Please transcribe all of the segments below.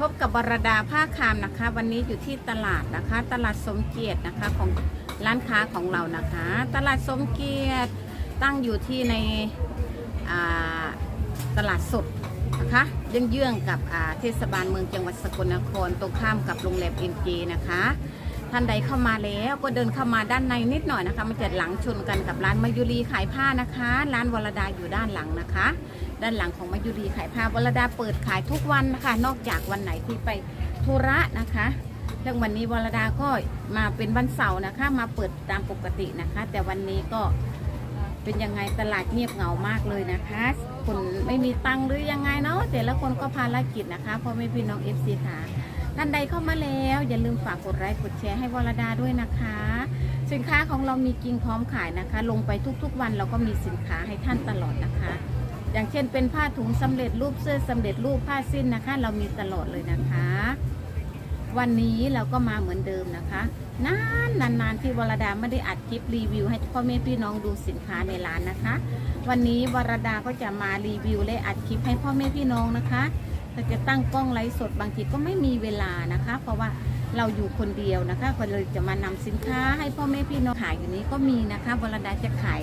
พบกับบรดาผ้าคามนะคะ วันนี้อยู่ที่ตลาดนะคะ ตลาดสมเกียรตินะคะของร้านค้าของเรานะคะ ตลาดสมเกียรติตั้งอยู่ที่ในตลาดสดนะคะเยื้องๆกับเทศบาลเมืองจังหวัดสกลนครตรงข้ามกับโรงแรมเอ็นเจนะคะ ท่านใดเข้ามาแล้วก็เดินเข้ามาด้านในนิดหน่อยนะคะมันจะหลังชนกันกับร้านมายุรีขายผ้านะคะ ร้านวรดาอยู่ด้านหลังนะคะ ด้านหลังของมายุรีขายผ้าวรดาเปิดขายทุกวันนะคะ นอกจากวันไหนที่ไปธุระนะคะเรื่องวันนี้วรดาก็มาเป็นวันเสาร์นะคะ มาเปิดตามปกตินะคะ แต่วันนี้ก็เป็นยังไงตลาดเงียบเหงามากเลยนะคะคนไม่มีตังค์หรือยังไงเนาะแต่ละคนก็ภารกิจนะคะพ่อแม่พี่น้องเอฟซีค่ะ ท่านใดเข้ามาแล้ว อย่าลืมฝากกดไลค์กดแชร์ให้วรดาด้วยนะคะ สินค้าของเรามีกิงพร้อมขายนะคะ ลงไปทุกๆวันเราก็มีสินค้าให้ท่านตลอดนะคะ อย่างเช่นเป็นผ้าถุงสำเร็จรูปเสื้อสำเร็จรูปผ้าสิ้นนะคะ เรามีตลอดเลยนะคะ วันนี้เราก็มาเหมือนเดิมนะคะนานนานๆที่วรดาไม่ได้อัดคลิปรีวิว ให้พ่อแม่พี่น้องดูสินค้าในร้านนะคะ วันนี้วรดาก็จะมารีวิวและอัดคลิปให้พ่อแม่พี่น้องนะคะ ถ้าจะตั้งกล้องไลฟ์สดบางทีก็ไม่มีเวลานะคะ เพราะว่าเราอยู่คนเดียวนะคะก็เลยจะมานำสินค้าให้พ่อแม่พี่น้องขายอยู่นี้ก็มีนะคะวรดาจะขาย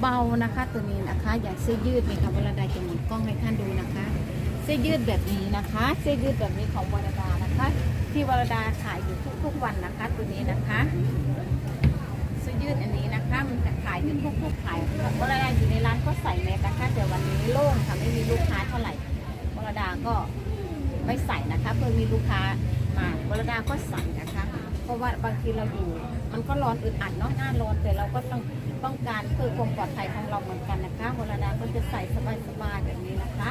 เบาๆนะคะ ตัวนี้นะคะ อย่างเสื้อยืดนี่ค่ะวรดาจะหมุนกล้องให้ท่านดูนะคะ เสื้อยืดแบบนี้นะคะ เสื้อยืดแบบนี้ของวรดานะคะ ที่วรดาขายอยู่ทุกๆวันนะคะ ตัวนี้นะคะเสื้อยืดอันนี้นะคะมันจะขายอยู่ทุกๆขายวรดาอยู่ในร้านก็ใส่แมสนะคะแต่วันนี้โล่งค่ะไม่มีลูกค้าเท่าไหร่ ดาก็ไม่ใส่นะคะเพื่อมีลูกค้ามาวรดาก็ใส่นะคะ เพราะว่าบางทีเราอยู่ มันก็ร้อนอึดอัดเนาะหน้าร้อนแต่เราก็ต้องต้องการเพื่อความปลอดภัยของเราเหมือนกันนะคะวรดาก็จะใส่สบายๆแบบนี้นะคะ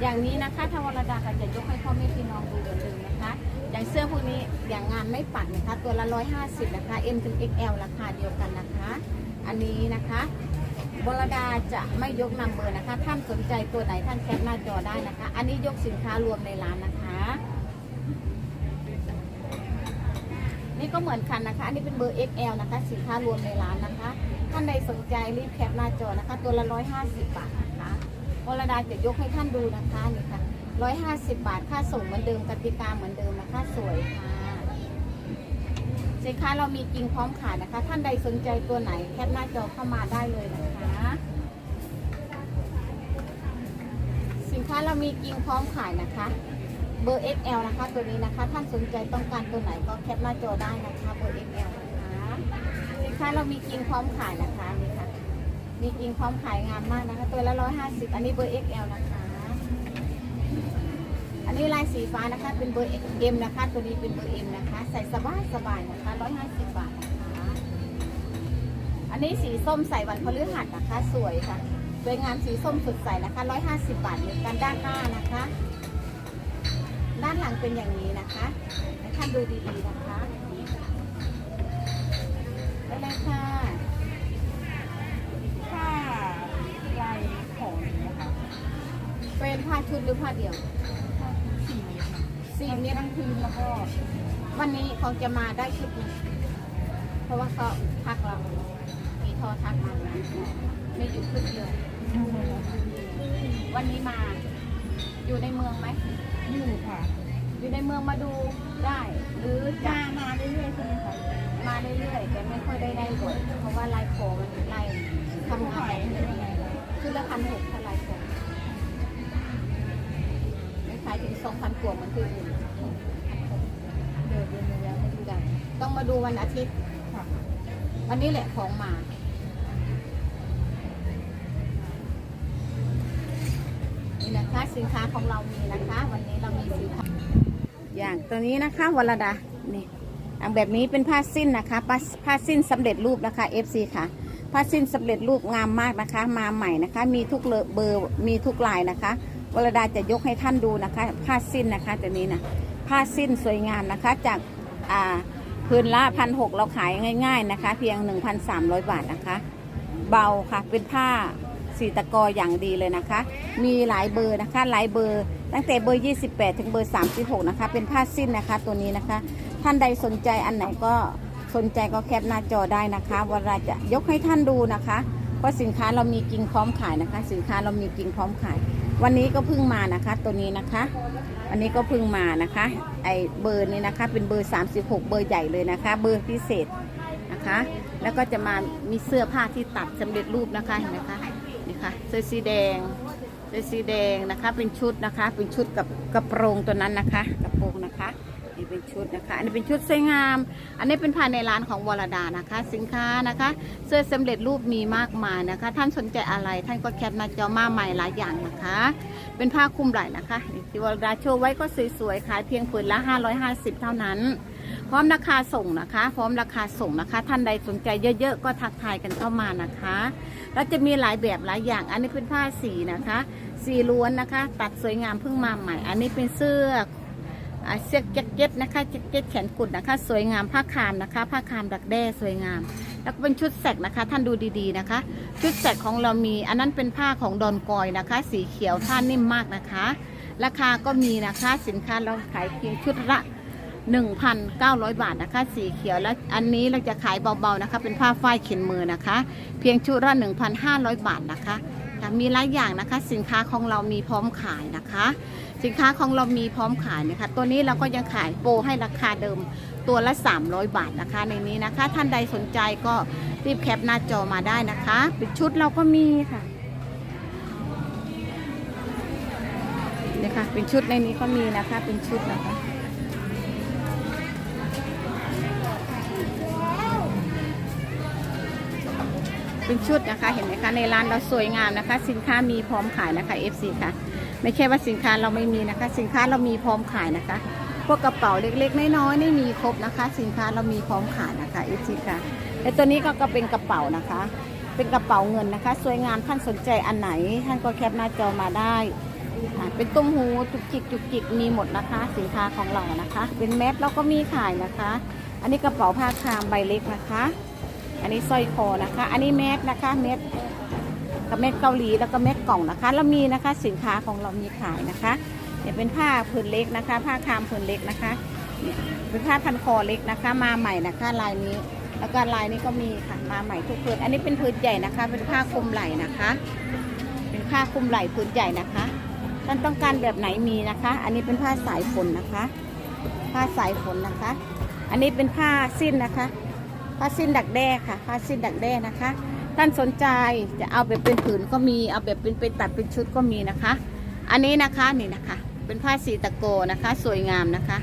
อย่างนี้นะคะถ้าวรดาก็จะยกให้พ่อแม่พี่น้องดูเดิมๆนะคะ อย่างเสื้อพวกนี้อย่างงานไม่ปัดนะคะ ตัวละ150นะคะ M ถึง XL ราคาเดียวกันนะคะ อันนี้นะคะ บรดาจะไม่ยกนำเบอร์นะคะ ท่านสนใจตัวไหนท่านแคปหน้าจอได้นะคะ อันนี้ยกสินค้ารวมในร้านนะคะ นี่ก็เหมือนกันนะคะ อันนี้เป็นเบอร์ XL นะคะ สินค้ารวมในร้านนะคะ ท่านใดสนใจรีบแคปหน้าจอนะคะ ตัวละ 150 บาทนะคะวรดาจะยกให้ท่านดูนะคะนี่ค่ะ150 บาทค่าส่งเหมือนเดิมกติกาเหมือนเดิมนะคะสวยค่ะ สินค้าเรามีจริงพร้อมขายนะคะ ท่านใดสนใจตัวไหนแคปหน้าจอเข้ามาได้เลยนะคะ สินค้าเรามีจริงพร้อมขายนะคะ เบอร์ XL นะคะ ตัวนี้นะคะ ท่านสนใจต้องการตัวไหนก็แคปหน้าจอได้นะคะ เบอร์ XL นะคะ สินค้าเรามีจริงพร้อมขายนะคะนี่ค่ะ มีจริงพร้อมขายงามมากนะคะ ตัวละ150 อันนี้เบอร์ XL นะคะ อันนี้ลายสีฟ้านะคะ เป็นเบอร์ M นะคะ ตัวนี้เป็นเบอร์ M นะคะ ใส่สบายสบายๆนะคะ150บบาทนะคะ อันนี้สีส้มใส่วันพฤหัสนะคะ สวยค่ะสวยงามสีส้มสดใสนะคะ150บาทเหมือนกันด้านหน้านะคะ ด้านหลังเป็นอย่างนี้นะคะให้ท่านดูดีๆนะคะได้เลยค่ะผ้าลายของนี้นะคะเป็นผ้าชุดหรือผ้าเดี่ยว ตรนะสี่สี่เมเมตตรรทั้งคืนแล้วก็ วันนี้เขาจะมาได้ชุดหนึงเพราะว่าเขาทักเรา มีโทรทักมานะไม่อยู่ชุดเดียววันนี้มาอยู่ในเมืองไหม อยู่ค่ะ อยู่ในเมืองมาดูได้ หรือจะมามาเรื่อยๆใช่ไหมคะมาเรื่อยๆแต่ไม่ค่อยได้ได้บ่อยเพราะว่าลายโคมันไล่ทำงานแบบนี้คือละพันหกถ้า สองพันกว่ามือนที่อื่นเดินเดินระยะไม่ดูดังต้องมาดูวันอาทิตย์วันนี้แหละของมานี่นะคะสินค้าของเรามีนะคะ วันนี้เรามีสินค้าอย่างตัวนี้นะคะวรดานี่อันแบบนี้เป็นผ้าสิ้นนะคะผ้าผ้าสิ้นสำเร็จรูปนะคะ FC ค่ะผ้าสิ้นสำเร็จรูปงามมากนะคะ มาใหม่นะคะ มีทุกเลเบอร์มีทุกลายนะคะ วรดาจะยกให้ท่านดูนะคะผ้าสิ้นนะคะตัวนี้นะผ้าสิ้นสวยงามนะคะ จากอ่าพื้นละพันหกเราขายง่าย ๆนะคะ เพียง 1,300 บาทนะคะ เบาค่ะเป็นผ้าสีตะกออย่างดีเลยนะคะ มีหลายเบอร์นะคะ หลายเบอร์ ตั้งแต่เบอร์ 28 ถึงเบอร์ 36 นะคะ เป็นผ้าสิ้นนะคะตัวนี้นะคะ ท่านใดสนใจอันไหนก็สนใจก็แคปหน้าจอได้นะคะวราจะยกให้ท่านดูนะคะเพราะสินค้าเรามีจริงพร้อมขายนะคะ สินค้าเรามีจริงพร้อมขาย วันนี้ก็เพิ่งมานะคะ ตัวนี้นะคะอันนี้ก็เพิ่งมานะคะ ไอเบอร์นี้นะคะ เป็นเบอร์ 36 เบอร์ใหญ่เลยนะคะ เบอร์พิเศษนะคะ แล้วก็จะมามีเสื้อผ้าที่ตัดสำเร็จรูปนะคะเห็นไหมคะนี่ค่ะเสื้อสีแดงเสื้อสีแดงนะคะ เป็นชุดนะคะ เป็นชุดกับกระโปรงตัวนั้นนะคะ กระโปรงนะคะ นี่เป็นชุดนะคะ อันนี้เป็นชุดสวยงาม อันนี้เป็นภายในร้านของวรดานะคะ สินค้านะคะ เสื้อสำเร็จรูปมีมากมายนะคะ ท่านสนใจอะไร ท่านก็แคปหน้าจอมาใหม่หลายอย่างนะคะ เป็นผ้าคลุมไหล่นะคะที่วรดาโชว์ไว้ก็สวยๆขายเพียงผืนละ 550 เท่านั้น พร้อมราคาส่งนะคะ พร้อมราคาส่งนะคะ ท่านใดสนใจเยอะๆก็ทักทายกันเข้ามานะคะแล้วจะมีหลายแบบหลายอย่าง อันนี้เป็นผ้าสีนะคะ สีล้วนนะคะ ตัดสวยงามเพิ่งมาใหม่ อันนี้เป็นเสื้อ เสื้อแจ็คเก็ตนะคะแจ็คเก็ตแขนกุดนะคะ สวยงามผ้าคามนะคะ ผ้าคามดักแด้สวยงาม แล้วก็เป็นชุดแสกนะคะ ท่านดูดีๆนะคะ ชุดแสกของเรามี อันนั้นเป็นผ้าของดอนกอยนะคะ สีเขียวท่านิ่มมากนะคะ ราคาก็มีนะคะสินค้าเราขายเพียงชุดละ1,900 บาทนะคะ สีเขียวและอันนี้เราจะขายเบาๆนะคะ เป็นผ้าฝ้ายเข็นมือนะคะ เพียงชุดละ1,500 บาทนะคะ ค่ะมีหลายอย่างนะคะ สินค้าของเรามีพร้อมขายนะคะ สินค้าของเรามีพร้อมขายนะคะ ตัวนี้เราก็ยังขายโปรให้ราคาเดิมตัวละ 300 บาทนะคะ ในนี้นะคะ ท่านใดสนใจก็รีบแคปหน้าจอมาได้นะคะเป็นชุดเราก็มีค่ะนี่ค่ะเป็นชุดในนี้ก็มีนะคะเป็นชุดนะคะ เป็นชุดนะคะ เห็นไหมคะ ในร้านเราสวยงามนะคะ สินค้ามีพร้อมขายนะคะ FC ค่ะ ไม่ใช่ว่าสินค้าเราไม่มีนะคะ สินค้าเรามีพร้อมขายนะคะ พวกกระเป๋าเล็กๆน้อยๆนี่มีครบนะคะ สินค้าเรามีพร้อมขายนะคะ FC ค่ะและตัวนี้ก็ก็เป็นกระเป๋านะคะ เป็นกระเป๋าเงินนะคะ สวยงามท่านสนใจอันไหน ท่านก็แคปหน้าจอมาได้เป็นตุ้มหูจุกจิกจุกจิกมีหมดนะคะ สินค้าของเรานะคะ เป็นแมสเราก็มีขายนะคะ อันนี้กระเป๋าผ้าคามใบเล็กนะคะ อันนี้สร้อยคอนะคะ อันนี้แมสนะคะเม็ดกับเม็ดเกาหลีแล้วก็เม็ดกล่องนะคะแล้วมีนะคะสินค้าของเรามีขายนะคะเนี่ยเป็นผ้าผืนเล็กนะคะ ผ้าคามผืนเล็กนะคะเนี่ยเป็นผ้าพันคอเล็กนะคะ มาใหม่นะคะลายนี้ แล้วก็ลายนี้ก็มีค่ะมาใหม่ทุกผืนอันนี้เป็นผืนใหญ่นะคะ เป็นผ้าคลุมไหล่นะคะ เป็นผ้าคลุมไหล่ผืนใหญ่นะคะท่านต้องการแบบไหนมีนะคะ อันนี้เป็นผ้าสายฝนนะคะ ผ้าสายฝนนะคะ อันนี้เป็นผ้าสิ้นนะคะ ผ้าสิ้นดักแด้ค่ะผ้าสิ้นดักแด้นะคะ ท่านสนใจจะเอาแบบเป็นผืนก็มีเอาแบบเป็นเป็นตัดเป็นชุดก็มีนะคะ อันนี้นะคะนี่นะคะ เป็นผ้าสีตะโกนะคะ สวยงามนะคะ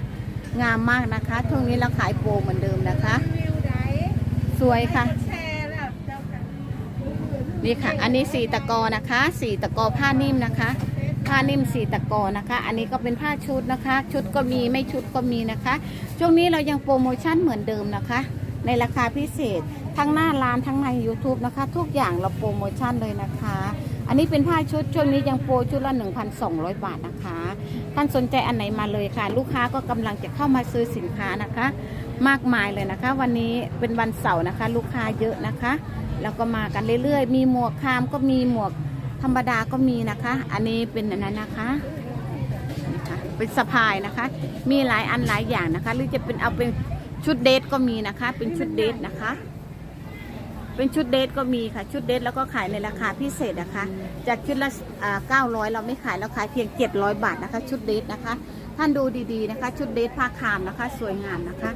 งามมากนะคะช่วงนี้เราขายโปรเหมือนเดิมนะคะ สวยค่ะ นี่ค่ะ อันนี้สีตะกอนะคะสีตะกอผ้านิ่มนะคะผ้านิ่มสีตะกอนะคะ อันนี้ก็เป็นผ้าชุดนะคะ ชุดก็มีไม่ชุดก็มีนะคะ ช่วงนี้เรายังโปรโมชั่นเหมือนเดิมนะคะ ในราคาพิเศษ ทั้งหน้าร้านทั้งใน YouTube นะคะ ทุกอย่างเราโปรโมชั่นเลยนะคะ อันนี้เป็นผ้าชุดช่วงนี้ยังโปรชุดละ 1,200 บาทนะคะ ท่านสนใจอันไหนมาเลยค่ะ ลูกค้าก็กำลังจะเข้ามาซื้อสินค้านะคะ มากมายเลยนะคะ วันนี้เป็นวันเสาร์นะคะ ลูกค้าเยอะนะคะ แล้วก็มากันเรื่อยๆ มีหมวกคามก็มีหมวกธรรมดาก็มีนะคะ อันนี้เป็นอันนั้นนะคะนี่ค่ะเป็นสะพายนะคะ มีหลายอันหลายอย่างนะคะ หรือจะเป็นเอาเป็น ชุดเดทก็มีนะคะ เป็นชุดเดทนะคะ เป็นชุดเดทก็มีค่ะ ชุดเดทแล้วก็ขายในราคาพิเศษนะคะ จากชุดละเก้าร้อยเราไม่ขายเราขายเพียงเจ็ดร้อยบาทนะคะ ชุดเดทนะคะ ท่านดูดีๆนะคะ ชุดเดทผ้าคามนะคะ สวยงามนะคะ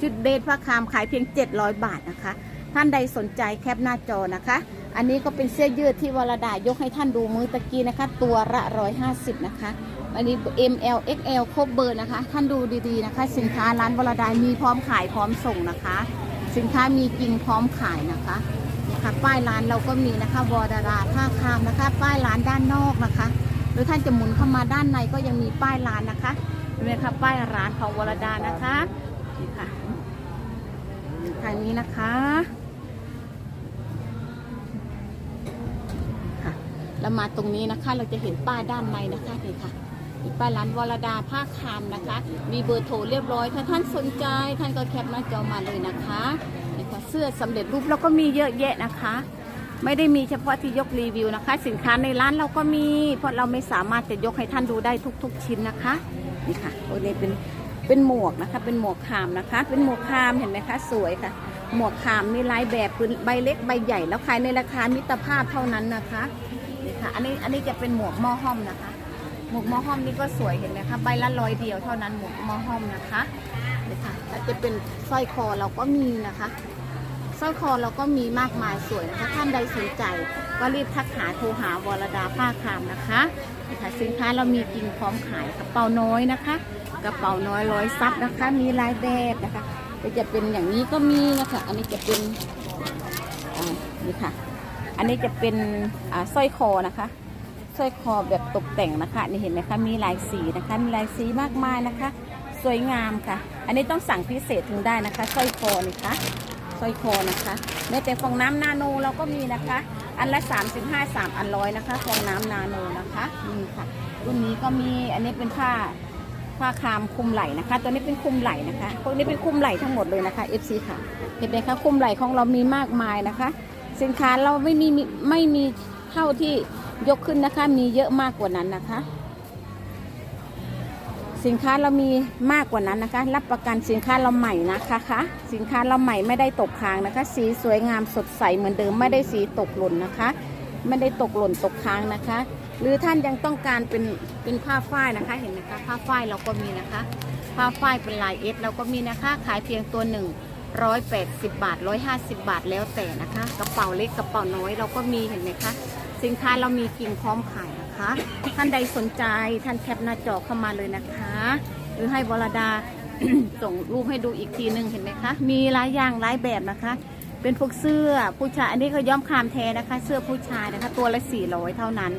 ชุดเดทผ้าคามขายเพียง700บาทนะคะ ท่านใดสนใจแคปหน้าจอนะคะ อันนี้ก็เป็นเสื้อยืดที่วรดายกให้ท่านดูมือตะกี้นะคะ ตัวละ150นะคะ อันนี้ ML XL ครบเบอร์นะคะ ท่านดูดีๆนะคะ สินค้าร้านวรดามีพร้อมขายพร้อมส่งนะคะ สินค้ามีจริงพร้อมขายนะคะนี่ค่ะป้ายร้านเราก็มีนะคะวรดาท่าคามนะคะ ป้ายร้านด้านนอกนะคะ หรือท่านจะหมุนเข้ามาด้านในก็ยังมีป้ายร้านนะคะเนไหมคะป้ายร้านของวรดานะคะนี่ค่ะทางนี้นะคะค่ะแล้วมาตรงนี้นะคะ เราจะเห็นป้ายด้านในนะคะนี่ค่ะ มีป้าร้านวรดาผ้าคามนะคะ มีเบอร์โทรเรียบร้อย ถ้าท่านสนใจท่านก็แคปหน้าจอมาเลยนะคะนี่ค่ะเสื้อสำเร็จรูปแล้วก็มีเยอะแยะนะคะ ไม่ได้มีเฉพาะที่ยกรีวิวนะคะ สินค้าในร้านเราก็มี เพราะเราไม่สามารถจะยกให้ท่านดูได้ทุก ๆ ชิ้นนะคะนี่ค่ะโอ้นี่เป็นเป็นหมวกนะคะ เป็นหมวกคามนะคะ เป็นหมวกคามเห็นไหมคะ สวยค่ะ หมวกคามมีลายแบบใบเล็กใบใหญ่แล้วขายในราคามิตรภาพเท่านั้นนะคะนี่ค่ะอันนี้อันนี้จะเป็นหมวกหม้อห้อมนะคะ หมวกมอห้อมนี่ก็สวยเห็นไหมคะใบละร้อยเดียวเท่านั้นหมวกมอห้อมนะคะนี่ค่ะแล้วจะเป็นสร้อยคอเราก็มีนะคะสร้อยคอเราก็มีมากมายสวยนะคะท่านใดสนใจ ก็รีบทักหาโทรหาวรดาผ้าคามนะคะนี่ค่ะสินค้าเรามีจริงพร้อมขายกระเป๋าน้อยนะคะ กระเป๋าน้อยร้อยซับนะคะ มีลายแบบนะคะก็จะเป็นอย่างนี้ก็มีนะคะอันนี้จะเป็นอ่านี่ค่ะ อันนี้จะเป็นอ่าสร้อยคอนะคะ สร้อยคอแบบตกแต่งนะคะนี่เห็นไหมคะมีลายสีนะคะ มีลายสีมากมายนะคะ สวยงามค่ะ อันนี้ต้องสั่งพิเศษถึงได้นะคะสร้อยคอนี่คะสร้อยคอนะคะแม้แต่ฟองน้ำนาโนเราก็มีนะคะ อันละ 35 3 อันร้อยนะคะฟองน้ำนาโนนะคะนี่ค่ะรุ่นนี้ก็มีอันนี้เป็นผ้าผ้าคามคุมไหล่นะคะ ตัวนี้เป็นคุมไหล่นะคะพวกนี้เป็นคุมไหล่ทั้งหมดเลยนะคะ FC ค่ะ เห็นไหมคะคุมไหล่ของเรามีมากมายนะคะ สินค้าเราไม่มีไม่มีเท่าที่ ยกขึ้นนะคะ มีเยอะมากกว่านั้นนะคะ สินค้าเรามีมากกว่านั้นนะคะ รับประกันสินค้าเราใหม่นะคะคะสินค้าเราใหม่ไม่ได้ตกค้างนะคะ สีสวยงามสดใสเหมือนเดิมไม่ได้สีตกหล่นนะคะ ไม่ได้ตกหล่นตกค้างนะคะ หรือท่านยังต้องการเป็นเป็นผ้าฝ้ายนะคะ เห็นไหมคะ ผ้าฝ้ายเราก็มีนะคะ ผ้าฝ้ายเป็นลายเอสเราก็มีนะคะ ขายเพียงตัวหนึ่งร้อยแปดสิบบาทร้อยห้าสิบบาทแล้วแต่นะคะ กระเป๋าเล็กกระเป๋าน้อยเราก็มีเห็นไหมคะ สินค้าเรามีกิ่งพร้อมขายนะคะ ท่านใดสนใจท่านแคปหน้าจอเข้ามาเลยนะคะ หรือให้วรดา ส่งรูปให้ดูอีกทีหนึ่งเห็นไหมคะ มีหลายอย่างหลายแบบนะคะ เป็นพวกเสื้อผู้ชายอันนี้ก็ย้อมคามแท้นะคะ เสื้อผู้ชายนะคะ ตัวละ400เท่านั้น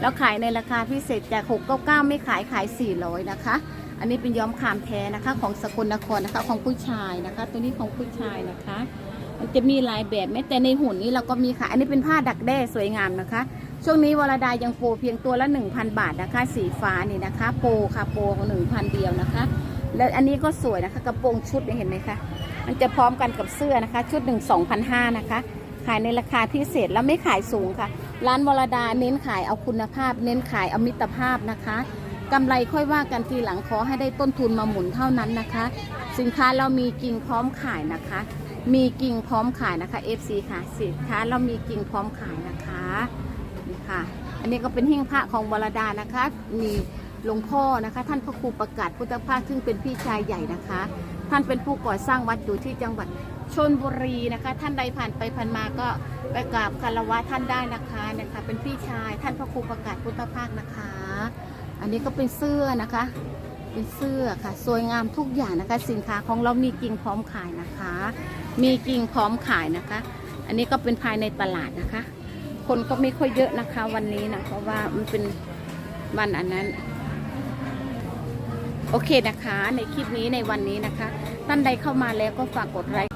แล้วขายในราคาพิเศษจาก 699 ไม่ขายขาย 400 นะคะ อันนี้เป็นย้อมคามแท้นะคะ ของสกลนครนะคะ ของผู้ชายนะคะ ตัวนี้ของผู้ชายนะคะ มันจะมีหลายแบบแม้แต่ในหุ่นนี้เราก็มีค่ะ อันนี้เป็นผ้าดักแด้สวยงามนะคะ ช่วงนี้วรดายังโปรเพียงตัวละ 1,000 บาทนะคะ สีฟ้านี่นะคะ โปรค่ะโปรของ1,000เดียวนะคะ แล้วอันนี้ก็สวยนะคะกระโปรงชุดเห็นไหมคะมันจะพร้อมกันกับเสื้อนะคะ ชุดหนึ่ง2,500นะคะ ขายในราคาพิเศษแล้วไม่ขายสูงค่ะ ร้านวรดาเน้นขายเอาคุณภาพ เน้นขายเอามิตรภาพนะคะกำไรค่อยว่ากันทีหลังขอให้ได้ต้นทุนมาหมุนเท่านั้นนะคะ สินค้าเรามีกิ่งพร้อมขายนะคะ มีกิ่งพร้อมขายนะคะ FC ค่ะสินค้าเรามีกิ่งพร้อมขายนะคะนี่ค่ะ อันนี้ก็เป็นหิ้งพระของวรดานะคะ มีหลวงพ่อนะคะ ท่านพระครูประกาศพุทธภาคซึ่งเป็นพี่ชายใหญ่นะคะ ท่านเป็นผู้ก่อสร้างวัดอยู่ที่จังหวัดชนบุรีนะคะ ท่านใดผ่านไปผ่านมาก็ไปกราบคารวะท่านได้นะคะนะคะ เป็นพี่ชายท่านพระครูประกาศพุทธภาคนะคะ อันนี้ก็เป็นเสื้อนะคะ เป็นเสื้อค่ะ สวยงามทุกอย่างนะคะ สินค้าของเรามีกิ่งพร้อมขายนะคะ มีกิ่งพร้อมขายนะคะ อันนี้ก็เป็นภายในตลาดนะคะ คนก็ไม่ค่อยเยอะนะคะ วันนี้นะเพราะว่ามันเป็นวันอันนั้น โอเคนะคะ ในคลิปนี้ในวันนี้นะคะ ท่านใดเข้ามาแล้วก็ฝากกดไลค์